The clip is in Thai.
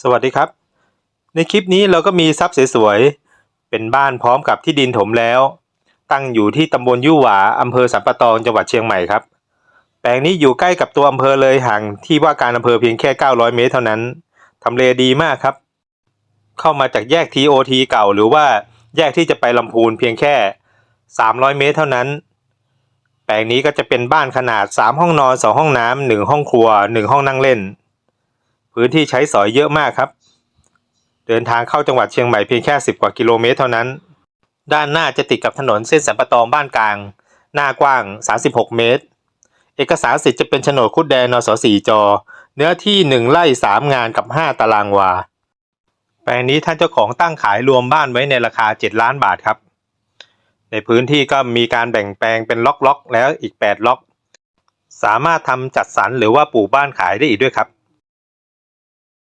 สวัสดีครับ ในคลิปนี้เราก็มีทรัพย์สวยๆ เป็นบ้านพร้อมกับที่ดินถมแล้ว ตั้งอยู่ที่ตำบลยี่หวาอำเภอสันปะตองจังหวัดเชียงใหม่ครับ แปลงนี้อยู่ใกล้กับตัวอำเภอเลยห่างที่ว่าการอำเภอเพียงแค่ 900 เมตรเท่านั้นทำเลดีมากครับ เข้ามาจากแยก TOT เก่าหรือว่าแยกที่จะไปลำพูนเพียงแค่ 300 เมตรเท่านั้น แปลงนี้ก็จะเป็นบ้านขนาด 3 ห้องนอน 2 ห้องน้ำ1ห้องครัว 1 ห้องนั่งเล่น พื้นที่ใช้สอยเยอะมากครับ เดินทางเข้าจังหวัดเชียงใหม่เพียงแค่ 10 กว่ากิโลเมตรเท่านั้น ด้านหน้าจะติดกับถนนเส้นสันปะตองบ้านกลาง หน้ากว้าง 36 เมตร เอกสารสิทธิ์จะเป็นโฉนดคุดแดงนสสี่จอ เนื้อที่ 1 ไร่ 3 งานกับ 5 ตารางวา แปลงนี้ท่านเจ้าของตั้งขายรวมบ้านไว้ในราคา 7 ล้านบาทครับ ในพื้นที่ก็มีการแบ่งแปลงเป็นล็อกๆ แล้วอีก 8 ล็อก สามารถทำจัดสรรหรือว่าปลูกบ้านขายได้อีกด้วยครับ